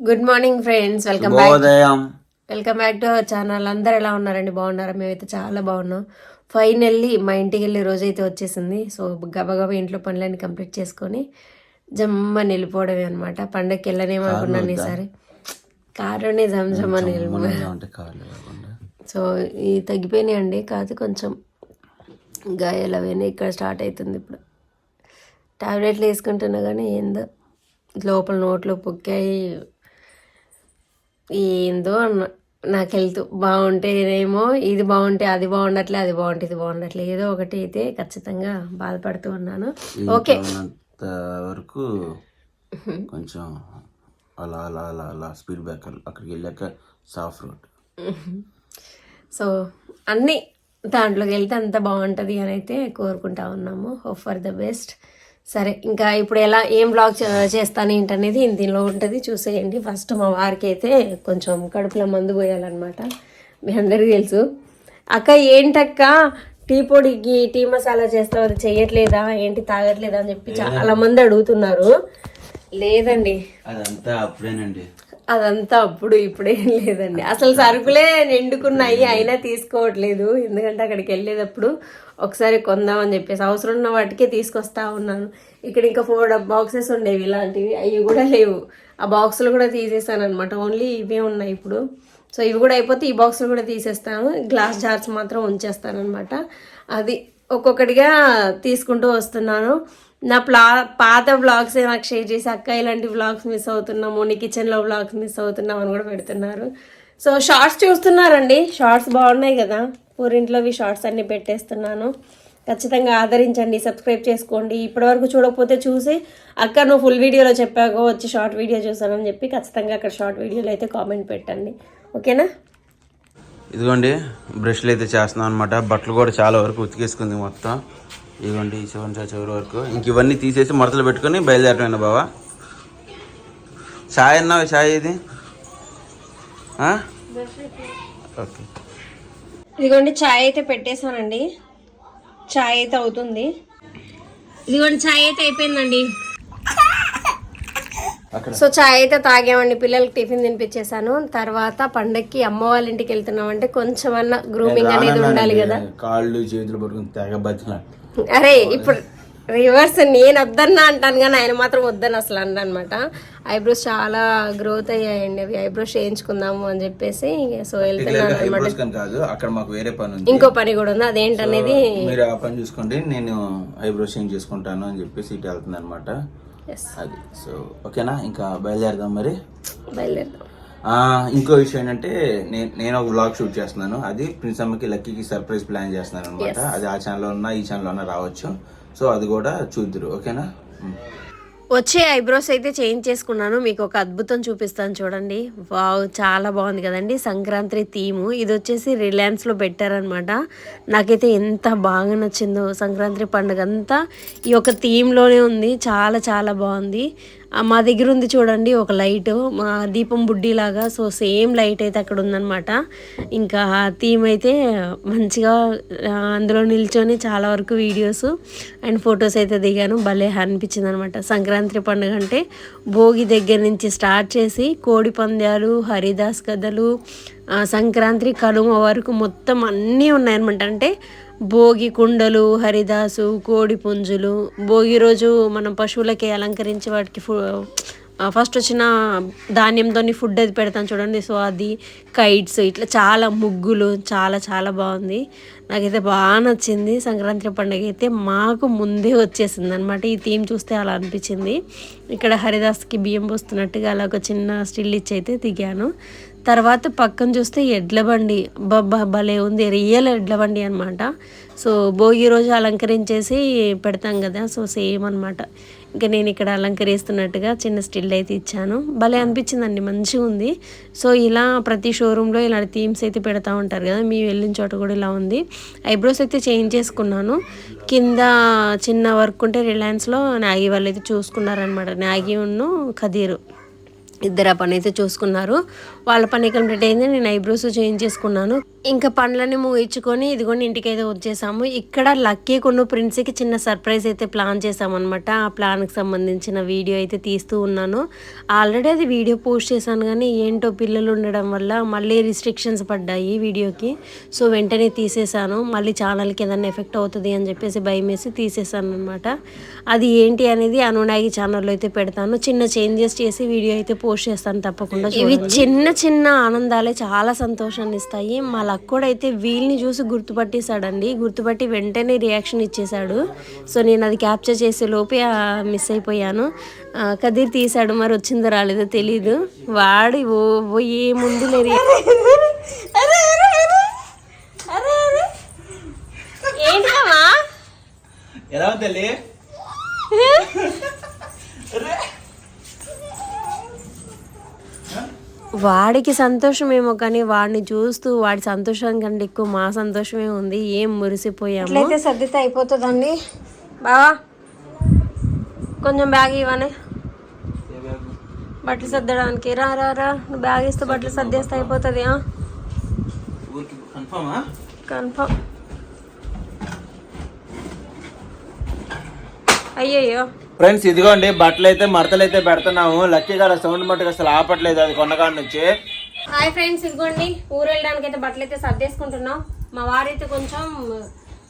Good morning friends welcome back welcome back to our channel అందరు ఎలా ఉన్నారండి? బాగున్నారా? మేమైతే చాలా బాగున్నాం. ఫైనల్లీ మా ఇంటికి వెళ్ళే రోజు అయితే వచ్చేసింది. సో గబగబా ఇంట్లో పనులన్నీ కంప్లీట్ చేసుకొని జమ్మ నిలిపోవడమే అనమాట పండగకి వెళ్ళనేమో అనుకున్నాను ఈసారి. కారునే జమ్ జమ్ అని సో ఈ తగ్గిపోయినాయండి. కాదు కొంచెం గాయాలు అవన్నీ ఇక్కడ స్టార్ట్ అవుతుంది ఇప్పుడు. టాబ్లెట్లు వేసుకుంటున్నా కానీ ఏందో లోపల నోట్లో పొక్కాయి ఏందో అన్న నాకు హెల్త్ బాగుంటేనేమో ఇది బాగుంటే అది బాగుండట్లే అది బాగుంటే ఇది బాగుండట్లే ఏదో ఒకటి అయితే ఖచ్చితంగా బాధపడుతూ ఉన్నాను. ఓకే. వరకు కొంచెం అలా అలా అలా అలా స్పీడ్ బ్రేకర్ అక్కడికి వెళ్ళాక సాఫ్ట్ రోడ్. సో అన్నీ దాంట్లోకి వెళ్తే అంత బాగుంటుంది అని అయితే కోరుకుంటా ఉన్నాము. హోప్ ఫర్ ద బెస్ట్ సరే ఇంకా ఇప్పుడు ఎలా ఏం బ్లాగ్ చేస్తాను ఏంటనేది దీనిలో ఉంటుంది. చూసేయండి. ఫస్ట్ మా వారికి అయితే కొంచెం కడుపులో మందు పోయాలన్నమాట. మీ అందరికీ తెలుసు. అక్క ఏంటక్క? టీ పొడికి టీ మసాలా చేస్తావు అది చెయ్యట్లేదా ఏంటి తాగట్లేదా అని చెప్పి చాలా మంది అడుగుతున్నారు. లేదండి. అదంతా అప్పుడేనండి. అదంతా అప్పుడు ఇప్పుడేం లేదండి. అసలు సరుకులే నిండుకున్నాయి అయినా తీసుకోవట్లేదు. ఎందుకంటే అక్కడికి వెళ్ళేటప్పుడు ఒకసారి కొందామని చెప్పేసి అవసరం ఉన్న వాటికే తీసుకొస్తా ఉన్నాను. ఇక్కడ ఇంకా ఫోర్ బాక్సెస్ ఉండేవి ఇలాంటివి. అవి కూడా లేవు. ఆ బాక్సులు కూడా తీసేసాను అనమాట ఓన్లీ ఇవే ఉన్నాయి ఇప్పుడు. సో ఇవి కూడా అయిపోతే ఈ బాక్సులు కూడా తీసేస్తాను. గ్లాస్ జార్స్ మాత్రం ఉంచేస్తాను అనమాట అది ఒక్కొక్కటిగా తీసుకుంటూ వస్తున్నాను. నా ప్లా పాత వ్లాగ్స్ నాకు షేర్ చేసి అక్క ఇలాంటి వ్లాగ్స్ మిస్ అవుతున్నాము నీ కిచెన్లో వ్లాగ్స్ మిస్ అవుతున్నాం అని కూడా పెడుతున్నారు. సో షార్ట్స్ చూస్తున్నారండి. షార్ట్స్ బాగున్నాయి కదా. పూరింట్లోవి షార్ట్స్ అన్ని పెట్టేస్తున్నాను. ఖచ్చితంగా ఆదరించండి సబ్స్క్రైబ్ చేసుకోండి. ఇప్పటివరకు చూడకపోతే చూసి అక్క నువ్వు ఫుల్ వీడియోలో చెప్పాకో వచ్చి షార్ట్ వీడియో చూసానని చెప్పి ఖచ్చితంగా అక్కడ షార్ట్ వీడియోలో అయితే కామెంట్ పెట్టండి. ఓకేనా? ఇదిగోండి బ్రష్లు అయితే చేస్తున్నాం అనమాట బట్టలు కూడా చాలా వరకు ఉతికేసుకుంది మొత్తం. ఈ చివరి చివరి వరకు. ఇంక ఇవన్నీ తీసేసి మడతలు పెట్టుకొని బయలుదేరటమైన బావా? చాయ్ అన్నావు చాయ్ ఇది? ఓకే. ఇదిగోండి చాయ్ అయితే పెట్టేశానండి. చాయ్ అయితే అవుతుంది. ఇదిగోండి చాయ్ అయితే అయిపోయిందండి. సో చాయ్ అయితే తాగామండి. పిల్లలకి టిఫిన్ తినిపించేశాను. తర్వాత పండక్కి అమ్మ వాళ్ళ ఇంటికి వెళ్తున్నామంటే కొంచెమన్నా గ్రూమింగ్ అనేది ఉండాలి కదా. కాళ్ళు చేతులు పట్టుకుని తెగ అరే ఇప్పుడు రివర్స్ నేను వద్దన్నా అంటాను కానీ ఆయన మాత్రం వద్దని అసలు అన్న అనమాట ఐబ్రోస్ చాలా గ్రోత్ అయ్యాయండి. అవి ఐబ్రోస్ చేయించుకుందాము అని చెప్పేసి సో వెళ్తున్నాను అనమాట కాదు అక్కడ మాకు వేరే పని ఉంది. ఇంకో పని కూడా ఉంది. అదేంటనేది మీరు ఆ పని చూసుకోండి. నేను ఐబ్రోస్ చేంజ్ చేసుకుంటాను అని చెప్పేసి ఇటు వెళ్తుంది అనమాట అది. సో ఓకేనా? ఇంకా బయలుదేరదాం మరి. బయలుదేరుదాం. ఇంకో విషయం ఏంటంటే నేను నేను ఒక బ్లాగ్ షూట్ చేస్తున్నాను. అది ప్రిన్స్ అమ్మకి లక్కీకి సర్ప్రైజ్ ప్లాన్ చేస్తున్నాను అనమాట అది ఆ ఛానల్లో ఉన్నా ఈ ఛానల్లో ఉన్నా రావచ్చు. సో అది కూడా చూద్దరు. ఓకేనా. వచ్చే ఐబ్రోస్ అయితే చేంజ్ చేసుకున్నాను. మీకు ఒక అద్భుతం చూపిస్తాను చూడండి. వావ్ చాలా బాగుంది కదండి. సంక్రాంతి థీము. ఇది వచ్చేసి రిలయన్స్లో పెట్టారనమాట నాకైతే ఎంత బాగా నచ్చిందో సంక్రాంతి పండుగ అంతా. ఈ యొక్క థీమ్లోనే ఉంది. చాలా చాలా బాగుంది. మా దగ్గర ఉంది చూడండి ఒక లైట్. మా దీపం బుడ్డిలాగా సో సేమ్ లైట్ అయితే అక్కడ ఉందన్నమాట. ఇంకా థీమ్ అయితే మంచిగా అందులో నిల్చొని చాలా వరకు వీడియోస్ అండ్ ఫొటోస్ అయితే దిగాను. భలే అనిపించింది అనమాట సంక్రాంతి పండుగ అంటే భోగి దగ్గర నుంచి స్టార్ట్ చేసి కోడి పందాలు హరిదాస్ కథలు సంక్రాంతి కనుమ వరకు మొత్తం అన్నీ ఉన్నాయన్నమాట. అంటే భోగి కుండలు హరిదాసు కోడి పుంజులు. భోగి రోజు మనం పశువులకి అలంకరించి వాటికి ఫు ఫస్ట్ వచ్చిన ధాన్యంతో ఫుడ్ అది పెడతాను చూడండి. సో అది కైట్స్ ఇట్లా చాలా ముగ్గులు చాలా చాలా బాగుంది. నాకైతే బాగా నచ్చింది. సంక్రాంతి పండుగ అయితే మాకు ముందే వచ్చేసింది అనమాట ఈ థీమ్ చూస్తే అలా అనిపించింది. ఇక్కడ హరిదాస్కి బియ్యం పోస్తున్నట్టుగా అలా ఒక చిన్న స్టిల్ ఇచ్చి అయితే దిగాను. తర్వాత పక్కన చూస్తే ఎడ్ల బండి. బబ్బా భలే ఉంది. రియల్ ఎడ్ల బండి అనమాట సో భోగి రోజు అలంకరించేసి పెడతాం కదా. సో సేమ్ అనమాట ఇంకా నేను ఇక్కడ అలంకరిస్తున్నట్టుగా చిన్న స్టిల్ అయితే ఇచ్చాను. భలే అనిపించిందండి. మంచిగా ఉంది. సో ఇలా ప్రతి షోరూంలో ఇలాంటి థీమ్స్ అయితే పెడతా ఉంటారు కదా. మీ వెళ్ళిన చోట కూడా ఇలా ఉంది. ఐబ్రోస్ అయితే చేంజ్ చేసుకున్నాను. కింద చిన్న వర్క్ ఉంటే రిలయన్స్లో నాగి వాళ్ళు అయితే చూసుకున్నారనమాట నాగి ఉన్ను ఖదీరు. ఇద్దరు ఆ పని అయితే చూసుకున్నారు. వాళ్ళ పని కంప్లీట్ అయింది నేను ఐబ్రోస్ చేంజ్ చేసుకున్నాను. ఇంకా పనులన్నీ ముగించుకొని ఇదిగోని ఇంటికి అయితే వచ్చేసాము. ఇక్కడ లక్కీ కొన్ను ప్రిన్స్కి చిన్న సర్ప్రైజ్ అయితే ప్లాన్ చేసామన్నమాట ఆ ప్లాన్కి సంబంధించిన వీడియో అయితే తీస్తూ ఉన్నాను. ఆల్రెడీ అది వీడియో పోస్ట్ చేశాను కానీ ఏంటో పిల్లలు ఉండడం వల్ల మళ్ళీ రిస్ట్రిక్షన్స్ పడ్డాయి వీడియోకి. సో వెంటనే తీసేశాను. మళ్ళీ ఛానల్కి ఏదైనా ఎఫెక్ట్ అవుతుంది అని చెప్పేసి భయం వేసి తీసేసాను అనమాట అది ఏంటి అనేది అనునాగి ఛానల్లో అయితే పెడతాను. చిన్న చేంజెస్ చేసి వీడియో అయితే పోస్ట్ చేస్తాను తప్పకుండా ఇవి చిన్న చిన్న ఆనందాలే చాలా సంతోషాన్ని ఇస్తాయి. మా లక్కోడైతే వీల్ని చూసి గుర్తుపట్టేశాడండి. గుర్తుపట్టి వెంటనే రియాక్షన్ ఇచ్చేశాడు. సో నేను అది క్యాప్చర్ చేసే లోపే మిస్ అయిపోయాను. కదిర్ తీశాడు మరి వచ్చిందో రాలేదో తెలీదు. వాడి ఓ ఓ ఏ ముందు లేరు ఏంటమ్మా ఎలా ఉంది వాడికి సంతోషమేమో కానీ వాడిని చూస్తూ వాడి సంతోషం కంటే ఎక్కువ మా సంతోషమే ఉంది. ఏం మురిసిపోయాము? అట్లయితే సర్దితే అయిపోతుందండి? బావా కొంచెం బ్యాగ్ ఇవ్వని. బట్టలు సర్దడానికి. రా రా రా. నువ్వు బ్యాగ్ ఇస్తే బట్టలు సర్దేస్తే అయిపోతుంది ఊరికి కన్ఫర్మా కన్ఫర్మ్ అయ్యయ్యో. ఫ్రెండ్స్ ఇదిగోండి బట్టలు అయితే మడతలు అయితే పెడుతున్నాము. లక్కీ గారు సౌండ్ మట్టుకు అసలు ఆపట్లేదు అది కొన్నకాడ నుంచి. హాయ్ ఫ్రెండ్స్ ఇదిగోండి ఊరు వెళ్ళడానికి అయితే బట్టలు అయితే సర్దేసుకుంటున్నాం. మా వారైతే కొంచెం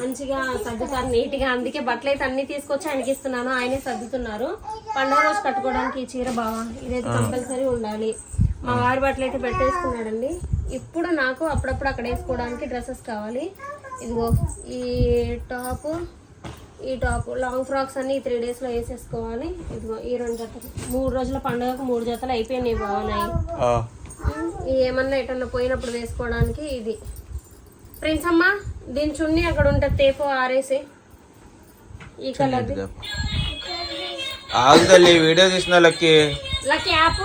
మంచిగా సర్దుతారు నీట్గా అందుకే బట్టలు అయితే అన్ని తీసుకొచ్చి ఆయనకి ఇస్తున్నాను. ఆయనే సర్దుతున్నారు. పండుగ రోజు కట్టుకోవడానికి ఈ చీర బావా ఇదైతే కంపల్సరీ ఉండాలి. మా వారి బట్టలు అయితే పెట్టేసుకున్నాడండి. ఇప్పుడు నాకు అప్పుడప్పుడు అక్కడ వేసుకోవడానికి డ్రెస్సెస్ కావాలి. ఇదిగో ఈ టాప్ ఈ టాప్ లాంగ్ ఫ్రాక్స్ అన్ని త్రీ డేస్లో వేసేసుకోవాలి. ఇదిగో ఈ రెండు జతలు. మూడు రోజుల పండుగకు మూడు జతలు అయిపోయినాయి బాగున్నాయి. ఏమన్నా ఎటన్నా పోయినప్పుడు వేసుకోవడానికి ఇది. ఫ్రెండ్స్ అమ్మ దీని చున్నీ అక్కడ ఉంటుంది తేపు ఆరేసి. ఈ కలర్ ఆగు తల్లి వీడియో తీసిన లక్కీ. లక్కీ యాప్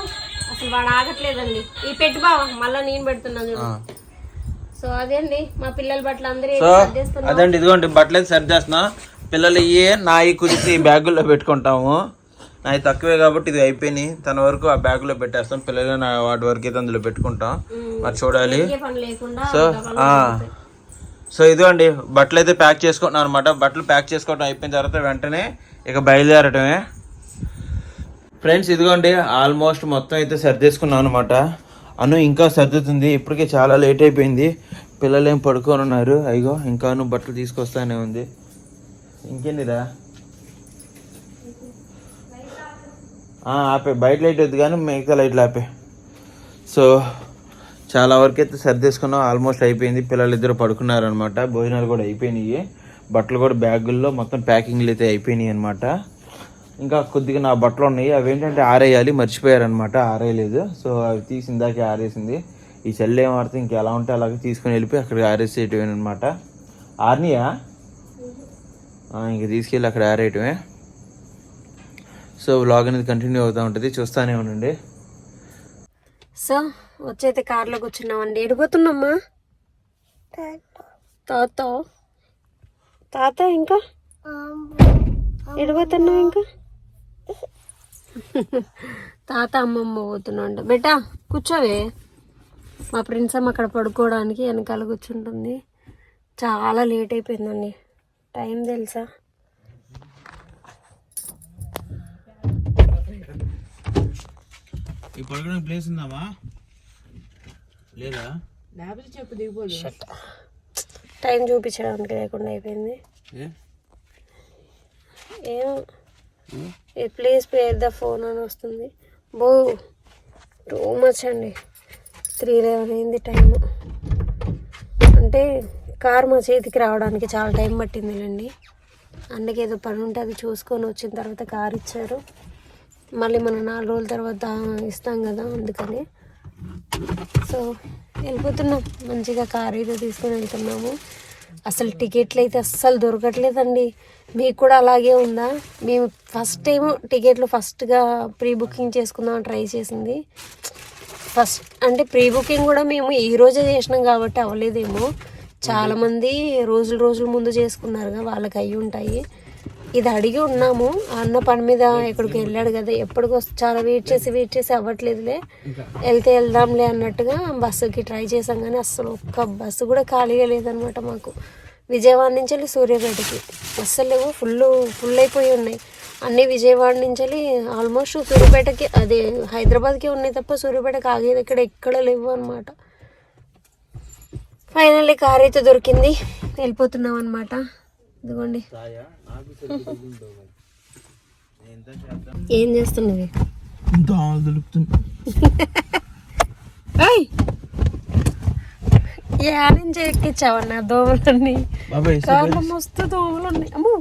అసలు వాడు ఆగట్లేదండి. ఈ పెట్టు బావ మళ్ళీ నేను పెడుతున్నాను సో అదే అండి మా పిల్లల బట్టలు అందరూ అదండి ఇదిగోండి బట్టలు అయితే సరి చేస్తున్నా పిల్లలు ఇయ్యే నాయి కుదిసి ఈ బ్యాగుల్లో పెట్టుకుంటాము. నాయి తక్కువే కాబట్టి ఇది అయిపోయినాయి. తన వరకు ఆ బ్యాగులో పెట్టేస్తాం. పిల్లలు నా వాటి వరకు అయితే అందులో పెట్టుకుంటాం. మరి చూడాలి. సో. సో ఇదిగోండి బట్టలు అయితే ప్యాక్ చేసుకుంటున్నాం అనమాట బట్టలు ప్యాక్ చేసుకోవడం అయిపోయిన తర్వాత వెంటనే ఇక బయలుదేరటమే. ఫ్రెండ్స్ ఇదిగోండి ఆల్మోస్ట్ మొత్తం అయితే సర్దేసుకున్నాం అనమాట అను ఇంకా సర్దుతుంది. ఇప్పటికే చాలా లేట్ అయిపోయింది. పిల్లలు ఏం పడుకొని ఉన్నారు అయ్యో ఇంకా నువ్వు బట్టలు తీసుకొస్తానే ఉంది. ఇంకెన్నిరా ఆపే. బయట లైట్ వద్దు కానీ మిగతా లైట్లు ఆపే. సో చాలా వరకు అయితే సర్దేసుకున్నాం ఆల్మోస్ట్ అయిపోయింది. పిల్లలు ఇద్దరు పడుకున్నారు అనమాట భోజనాలు కూడా అయిపోయినాయి. బట్టలు కూడా బ్యాగుల్లో మొత్తం ప్యాకింగ్లు అయితే అయిపోయినాయి అనమాట ఇంకా కొద్దిగా నా బట్టలు ఉన్నాయి. అవి ఏంటంటే ఆరేయాలి. మర్చిపోయారనమాట ఆరేయలేదు. సో అవి తీసి ఇందాకే ఆరేసింది. ఈ చెల్లి ఏం ఆడితే ఇంకా ఎలా ఉంటే అలాగే తీసుకొని వెళ్ళిపోయి అక్కడికి ఆరేసేయటమే ఆర్నియా? ఇంక తీసుకెళ్ళి అక్కడ ఆరేయటమే. సో వ్లాగ్ అనేది కంటిన్యూ అవుతూ ఉంటుంది. చూస్తానే ఉండండి. సో వచ్చైతే కార్లో కూర్చున్నామండి. ఎడిపోతున్నామ్మా తాత. తాత ఇంకా? ఎడిపోతున్నావు ఇంకా? తాత అమ్మమ్మ పోతున్నాడు. బెటా కూర్చోవే. మా ఫ్రెండ్స్ అమ్మ అక్కడ పడుకోవడానికి వెనకాల కూర్చుంటుంది. చాలా లేట్ అయిపోయిందండి. టైం తెలుసా? ఈ పడుకోవడానికి ప్లేస్ ఉందామా? లేదా? టైం చూపించడానికి లేకుండా అయిపోయింది. ఏం? ప్లీజ్ పేర్ ద ఫోన్ అని వస్తుంది. బో టూ మచ్ అండి. త్రీ లెవెన్ అయింది టైం అంటే కార్ మా చేతికి రావడానికి చాలా టైం పట్టిందిలేండి. అందుకే ఏదో పని ఉంటే అది చూసుకొని వచ్చిన తర్వాత కార్ ఇచ్చారు. మళ్ళీ మనం నాలుగు రోజుల తర్వాత ఇస్తాం కదా అందుకని. సో వెళ్ళిపోతున్నాం. మంచిగా కార్ అయితే తీసుకొని వెళ్తున్నాము. అసలు టికెట్లు అయితే అస్సలు దొరకట్లేదండి. మీకు కూడా అలాగే ఉందా? మేము ఫస్ట్ టైం టికెట్లు ఫస్ట్గా ప్రీ బుకింగ్ చేసుకుందాం ట్రై చేసింది. ఫస్ట్ అంటే ప్రీ బుకింగ్ కూడా మేము ఈ రోజే చేసినాం కాబట్టి అవ్వలేదేమో. చాలామంది రోజులు రోజులు ముందు చేసుకున్నారుగా వాళ్ళకి అయ్యి ఉంటాయి. ఇది అడిగి ఉన్నాము. అన్న పని మీద ఎక్కడికి వెళ్ళాడు కదా ఎప్పటికి చాలా వెయిట్ చేసి వెయిట్ చేసి అవ్వట్లేదులే. వెళ్తే వెళ్దాంలే అన్నట్టుగా బస్సుకి ట్రై చేసాం కానీ అస్సలు ఒక్క బస్సు కూడా ఖాళీగా లేదనమాట మాకు. విజయవాడ నుంచి వెళ్ళి సూర్యాపేటకి. అస్సలు లేవు ఫుల్ ఫుల్ అయిపోయి ఉన్నాయి. అన్నీ విజయవాడ నుంచి వెళ్ళి ఆల్మోస్ట్ సూర్యాపేటకి అదే హైదరాబాద్కి ఉన్నాయి తప్ప సూర్యాపేటకి ఆగేది ఇక్కడ ఎక్కడ లేవు అనమాట ఫైనల్లీ కార్ అయితే దొరికింది. వెళ్ళిపోతున్నాం అనమాట ఇదిగోండి. ఏం చేస్తున్నది దోమలు దొరుకుతుంది ఏయ్! ఏ నుంచి ఎక్కించావన్నా దోమలన్నీ? కార్లో మస్తు దోమలు ఉన్నాయి అమ్మో!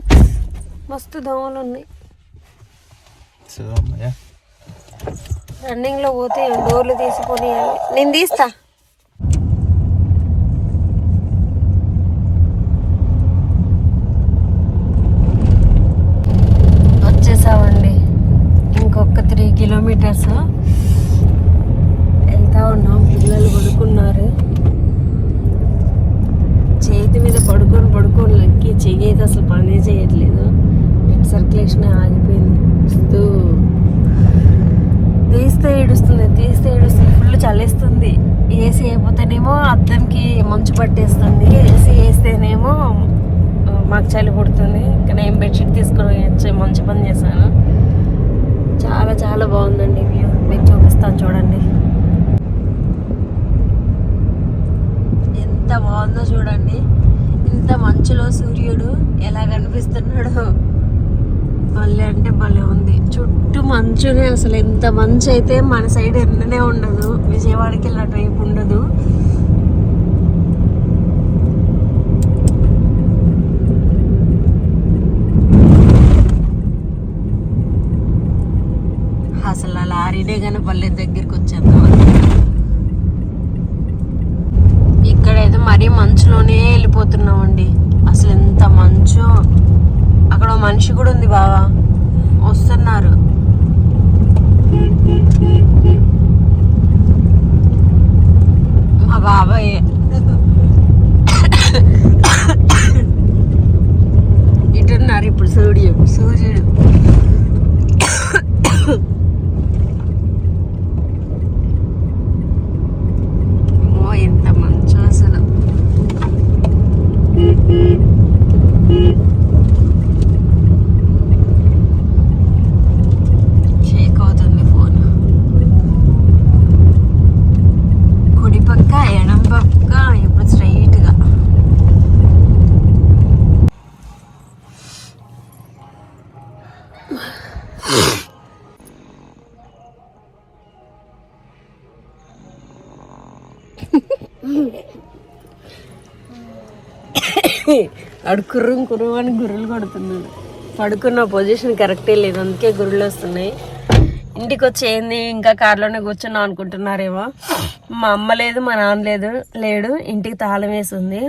మస్తు దోమలు ఉన్నాయి అమ్మయ్య. రన్నింగ్లో పోతే డోర్లు తీసుకొని నేను తీస్తా వచ్చేసామండి ఇంకొక త్రీ కిలోమీటర్స్ వెళ్తా ఉన్నాం పిల్లలు పడుకున్నారు చేతి మీద పడుకొని పడుకొని లక్కి చెయ్యి అయితే అసలు పనే చేయట్లేదు బ్లడ్ సర్క్యులేషన్ ఆగిపోయింది వస్తూ తీస్తే ఏడుస్తుంది తీస్తే ఏడుస్తుంది ఫుల్ చల్లేస్తుంది ఏసీ అయిపోతేనేమో అద్దంకి మంచు పట్టేస్తుంది. ఏసీ వేస్తేనేమో మాకు చలి పుడుతుంది. ఇంకా నేను బెడ్షీట్ తీసుకుని వచ్చి మంచి పని చేశాను. చాలా చాలా బాగుందండి వ్యూ మీకు చూపిస్తాను చూడండి. ఎంత బాగుందో చూడండి. ఇంత మంచులో సూర్యుడు ఎలా కనిపిస్తున్నాడో. భలే అంటే భలే ఉంది. చుట్టూ మంచునే అసలు. ఎంత మంచు అయితే మన సైడ్ ఎండనే ఉండదు. విజయవాడకి వెళ్ళినట్టు వైపు ఉండదు. అసలు కానీ పల్లె దగ్గరికి వచ్చేద్దాం ఇక్కడైతే మరీ మంచులోనే వెళ్ళిపోతున్నామండి. అసలు ఎంత మంచు. అక్కడ మనిషి కూడా ఉంది బావా. వస్తున్నారు. మా బాబాయ్. ఇటున్నారు ఇప్పుడు సూర్యుడు. సూర్యుడు. ఆడు కుర్రం కుర్రం అని గుర్రులు కొడుతున్నాడు పడుకున్న పొజిషన్ కరెక్టే లేదు. అందుకే గుర్రులు వస్తున్నాయి. ఇంటికి వచ్చి ఇంకా కార్లోనే కూర్చున్నాం అనుకుంటున్నారేమో. మా అమ్మ లేదు మా నాన్న లేదు లేడు. ఇంటికి తాళం వేసి ఉంది.